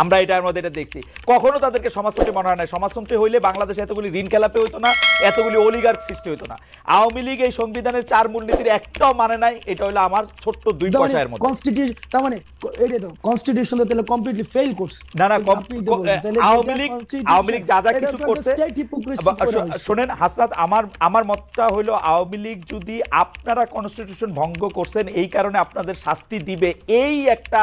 আমরা এটার মধ্যে এটা দেখছি। কখনো তাদেরকে সমাজতন্ত্রী মনে হয় না। সমাজতন্ত্রী হইলে বাংলাদেশে এতগুলি ঋণ খেলাপে হইতো না এতগুলি অলিগার সৃষ্টি হইতো না। আওয়ামী লীগ এই সংবিধানের চার মূলনীতির একটাও মানে নাই এটা হলো আমার ছোট্ট দুই পয়সার মধ্যে। কনস্টিটিউশন তার মানে এটা তো কনস্টিটিউশন তো তাহলে কমপ্লিটলি ফেল করছে। না না আওয়ামী লীগ আওয়ামী লীগ যা যা কিছু করছে। শোনেন হাসনাত আমার আমার মতটা হলো আওয়ামী লীগ যদি আপনারা কনস্টিটিউশন ভঙ্গ করছেন এই কারণে আপনাদের শাস্তি দিবে। এই একটা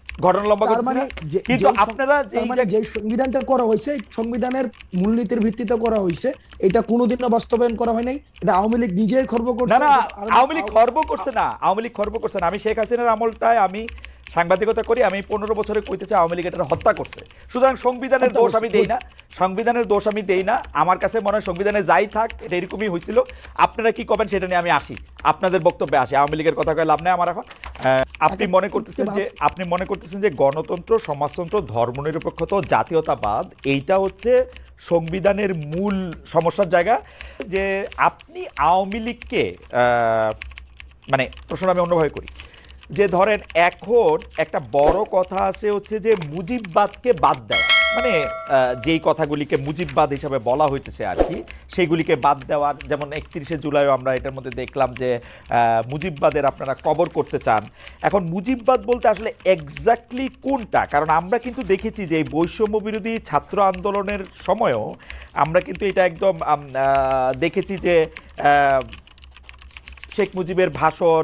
ঘটনা লম্বা মানে যে- কিন্তু আপনারা যে তার মানে যে সংবিধানটা করা হয়েছে সংবিধানের মূলনীতির ভিত্তিতে করা হয়েছে এটা কোনোদিনও বাস্তবায়ন করা হয় নাই। এটা আওয়ামী লীগ নিজেই খর্ব করছে। না না আওয়ামী লীগ খর্ব করছে না। আওয়ামী লীগ খর্ব করছে না। আমি শেখ হাসিনার আমলটায় আমি সাংবাদিকতা করি আমি পনেরো বছরে কইতেছি আওয়ামী লীগ এটা হত্যা করছে। সুতরাং সংবিধানের দোষ আমি দেই না সংবিধানের দোষ আমি দেই না। আমার কাছে মনে হয় সংবিধানে যাই থাক এটা এরকমই হয়েছিল আপনারা কি করবেন সেটা নিয়ে আমি আসি আপনাদের বক্তব্যে আসি। আওয়ামী লীগের কথা কয়ে লাভ নেই আমার এখন। আপনি মনে করতেছেন যে আপনি মনে করতেছেন যে গণতন্ত্র সমাজতন্ত্র ধর্মনিরপেক্ষতা জাতীয়তাবাদ এইটা হচ্ছে সংবিধানের মূল সমস্যার জায়গা। যে আপনি আওয়ামী লীগকে মানে প্রশ্ন আমি অন্যভাবে করি। যে ধরেন এখন একটা বড় কথা আছে হচ্ছে যে মুজিববাদকে বাদ দেওয়া। মানে যেই কথাগুলিকে মুজিববাদ হিসাবে বলা হইতেছে আর কি, সেইগুলিকে বাদ দেওয়ার যেমন একত্রিশে জুলাইও আমরা এটার মধ্যে দেখলাম যে মুজিববাদের আপনারা কবর করতে চান। এখন মুজিববাদ বলতে আসলে এক্স্যাক্টলি কোনটা? কারণ আমরা কিন্তু দেখেছি যে এই বৈষম্য বিরোধী ছাত্র আন্দোলনের সময়ও আমরা কিন্তু এটা একদম দেখেছি যে শেখ মুজিবের ভাষণ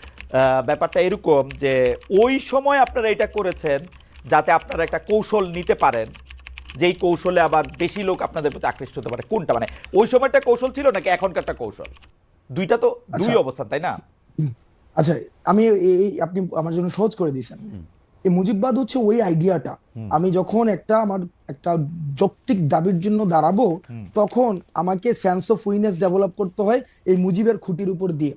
ব্যাপারটা এরকম যে ওই সময় আপনারা এটা করেছেন যাতে আপনারা একটা কৌশল নিতে পারেন। যেই কৌশলে আবার বেশি লোক আপনাদের প্রতি আকৃষ্ট হতে পারে। কোনটা? মানে ওই সময়টা কৌশল ছিল নাকি এখনকারটা কৌশল? দুইটা তো দুই আচ্ছা। অবস্থান তাই না? আচ্ছা আমি এই এই- আপনি আমার জন্য সহজ করে দিয়েছেন। এই মুজিববাদ হচ্ছে ওই আইডিয়াটা। আমি যখন একটা আমার একটা যৌক্তিক দাবির জন্য দাঁড়াবো তখন আমাকে সেন্স অফ উইনেস ডেভেলপ করতে হয় এই মুজিবের খুঁটির উপর দিয়ে।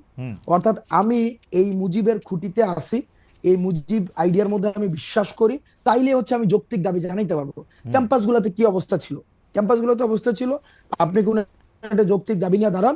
অর্থাৎ আমি এই মুজিবের খুঁটিতে আসি এই মুজিব আইডিয়ার মধ্যে আমি বিশ্বাস করি তাইলে হচ্ছে আমি যৌক্তিক দাবি জানাইতে পারব। ক্যাম্পাস গুলাতে কি অবস্থা ছিল? ক্যাম্পাস গুলোতে অবস্থা ছিল আপনি কোন একটা যৌক্তিক দাবি নিয়ে দাঁড়ান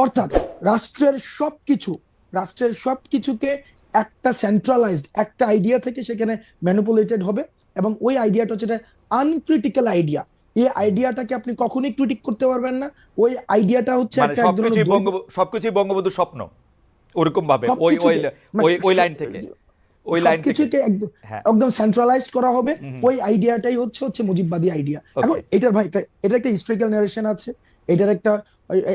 অর্থাৎ রাষ্ট্রের সবকিছু রাষ্ট্রের সবকিছুকে একটা সেন্ট্রালাইজড একটা আইডিয়া থেকে সেখানে ম্যানিপুলেটেড হবে এবং ওই আইডিয়াটা হচ্ছে আনক্রিটিক্যাল আইডিয়া এই আইডিয়াটাকে আপনি কখনোই ক্রিটিক করতে পারবেন না। ওই আইডিয়াটা হচ্ছে মানে একটা সবকিছুই বঙ্গবন্ধু বঙ্গবন্ধুর স্বপ্ন ওরকম ভাবে ওই ওই মানে ওই লাইন থেকে ওই লাইন থেকে। একদম হ্যাঁ। একদম সেন্ট্রালাইজ করা হবে। ওই আইডিয়াটাই হচ্ছে হচ্ছে মুজিববাদী আইডিয়া এখন এটার ভাই এটা- একটা হিস্ট্রিক্যাল নারেশন আছে। এটার একটা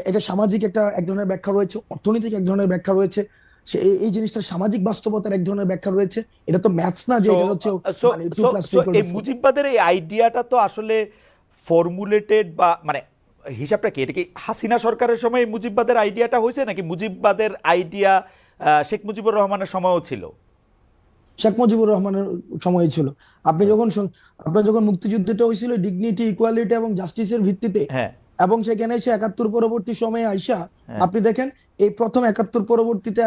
এটা সামাজিক একটা এক ধরনের ব্যাখ্যা রয়েছে অর্থনৈতিক এক ধরনের ব্যাখ্যা রয়েছে। সে এই- জিনিসটা সামাজিক বাস্তবতার এক ধরনের ব্যাখ্যা রয়েছে। এটা তো ম্যাথস না যে এটা হচ্ছে uh, মানে এই মুজিববাদের এই আইডিয়াটা তো আসলে ফর্মুলেটেড বা মানে হিসাবটা কি? এটা কি হাসিনা সরকারের সময় এই মুজিববাদের আইডিয়াটা হয়েছে নাকি মুজিববাদের আইডিয়া শেখ মুজিবুর রহমানের সময়ও ছিল? শেখ মুজিবুর রহমানের সময় ছিল। আপনি যখন সং- আপনার যখন মুক্তিযুদ্ধটা হয়েছিল ডিগনিটি ইকুয়ালিটি এবং জাস্টিসের ভিত্তিতে হ্যাঁ। এবং সেখানে এসে একাত্তর পরবর্তী সময়ে আইসা হ্যাঁ। আপনি দেখেন এই প্রথম একাত্তর পরবর্তীতে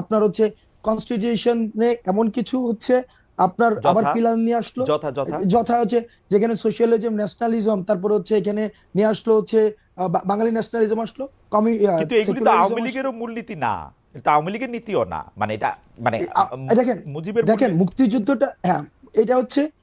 আপনার হচ্ছে কনস্টিটিউশনে এমন কিছু হচ্ছে আপনার আবার পিলার নিয়ে আসলো। যথা হচ্ছে যেখানে সোশ্যালিজম ন্যাশনালিজম তারপরে হচ্ছে এখানে নিয়ে আসলো হচ্ছে বাঙালি ন্যাশনালিজম আসলো কমি আওয়ামী। লীগেরও মূলনীতি না। এটা আওয়ামী লীগের নীতিও না। মানে এটা মানে দেখেন, মুজিবের দেখেন মুক্তিযুদ্ধটা হ্যাঁ এটা হচ্ছে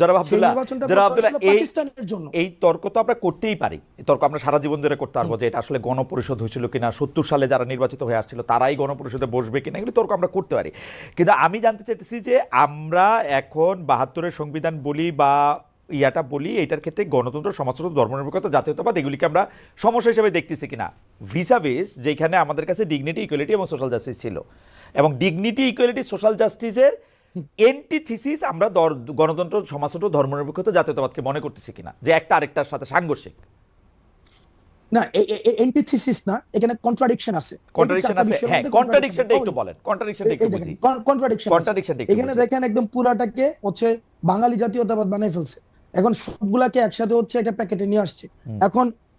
জনাব আব্দুল্লাহ জনাব আব্দুল্লাহ এই পাকিস্তানের জন্য? এই তর্ক তো আমরা করতেই পারি। এই তর্ক আমরা সারা জীবন ধরে করতে পারব যে এটা আসলে গণপরিষদ হয়েছিল কিনা সত্তর সালে যারা নির্বাচিত হয়ে আসছিল তারাই গণপরিষদে বসবে কিনা এগুলো তর্ক আমরা করতে পারি। কিন্তু আমি জানতে চাইতেছি যে আমরা এখন বাহাত্তরের সংবিধান বলি বা ইয়াটা বলি এটার ক্ষেত্রে গণতন্ত্র সমাজতন্ত্র ধর্মনিরপেক্ষতা জাতীয়তাবাদ এগুলিকে আমরা সমস্যা হিসেবে দেখতেছি কিনা? ভিসা বেস যেখানে আমাদের কাছে ডিগনিটি ইকুয়ালিটি এবং সোশ্যাল জাস্টিস ছিল। এবং ডিগনিটি ইকুয়ালিটি সোশ্যাল জাস্টিসের এন্টিথিসিস আমরা গণতন্ত্র সমাজতন্ত্র ধর্মনিরপেক্ষতা জাতীয়তাবাদকে মনে করতেছি কিনা? যে একটা আরেকটার সাথে সাংঘর্ষিক। না এন্টিথিসিস না এখানে কন্ট্রাডিকশন আছে। কন্ট্রাডিকশন আছে হ্যাঁ কন্ট্রাডিকশনটা একটু বলেন কন্ট্রাডিকশনটা একটু বুঝি। কন্ট্রাডিকশন কন্ট্রাডিকশনটা এখানে দেখেন একদম পুরাটাকে হচ্ছে বাঙালি জাতীয়তাবাদ বানাই ফেলছে। এখন সবগুলাকে একসাথে হচ্ছে একটা প্যাকেটে নিয়ে আসছে। এখন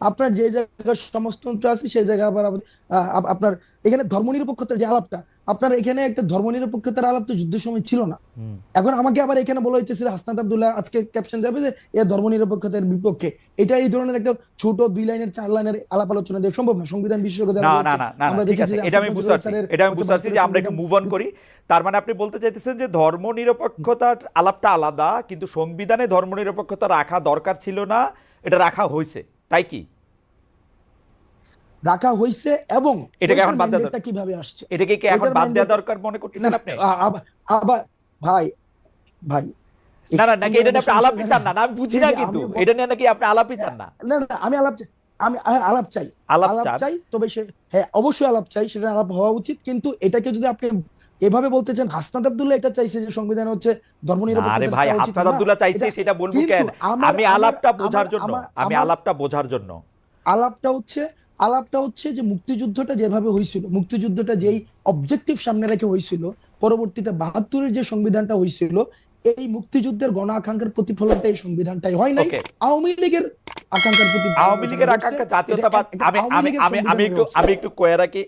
আপনার যে জায়গায় সমাজতন্ত্র আছে সেই জায়গায় আবার আবার, আপ- আপনার এখানে ধর্মনিরপেক্ষতার যে আলাপটা আপনার এখানে একটা ধর্মনিরপেক্ষতার আলাপ তো যুদ্ধের সময় ছিল না। এখন আমাকে আবার এখানে বলা হইতেছে যে হাসনাত আব্দুল্লাহ আজকে ক্যাপশন যাবে যে এ ধর্মনিরপেক্ষতার বিপক্ষে। এটা এই ধরনের একটা ছোট দুই লাইনের চার লাইনের আলাপ আলোচনা দেওয়া সম্ভব না। সংবিধান বিশেষজ্ঞ যারা না না না না আমরা দেখেছি এটা আমি বুঝতে পারছি এটা আমি বুঝতে পারছি যে আমরা একটু মুভ অন করি। তার মানে আপনি বলতে চাইতেছেন যে ধর্মনিরপেক্ষতার আলাপটা আলাদা কিন্তু সংবিধানে ধর্মনিরপেক্ষতা রাখা দরকার ছিল না এটা রাখা হয়েছে তাই কি? রাখা হয়েছে এবং এটাকে এখন বাদ দেওয়া কীভাবে আসছে? এটাকে কি এখন বাদ দেওয়া দরকার মনে করতেছেন আপনি? আবার ভাই ভাই না না নাকি এটা আপনি আলাপই চান না? আমি বুঝি না কিন্তু। এটা নিয়ে নাকি আপনি আলাপই চান না? না না আমি আলাপ চাই- আমি আলাপ চাই। আলাপ চাই তবে সে হ্যাঁ অবশ্যই আলাপ চাই সেটা আলাপ হওয়া উচিত। কিন্তু এটাকে যদি আপনি এভাবে বলতে চান হাসনাত আব্দুল্লাহ এটা চাইছে যে সংবিধান হচ্ছে আরে ভাই হাসনাত আব্দুল্লাহ চাইছে সেটা বলব কেন? আমি আলাপটা বোঝার জন্য আমি আলাপটা বোঝার জন্য। আলাপটা হচ্ছে আলাপটা হচ্ছে যে মুক্তিযুদ্ধটা যেভাবে হয়েছিল মুক্তিযুদ্ধটা যেই অবজেক্টিভ সামনে রেখে হয়েছিল পরবর্তীতে বাহাত্তরের যে সংবিধানটা হয়েছিল এই মুক্তিযুদ্ধের গণ আকাঙ্ক্ষার প্রতিফলনটা এই সংবিধানটাই হয় নাই। আওয়ামী লীগের আকাঙ্ক্ষার প্রতি আওয়ামী লীগের আকাঙ্ক্ষা জাতীয়তাবাদ আমি আমি আমি আমি একটু আমি একটু কয়ে রাখি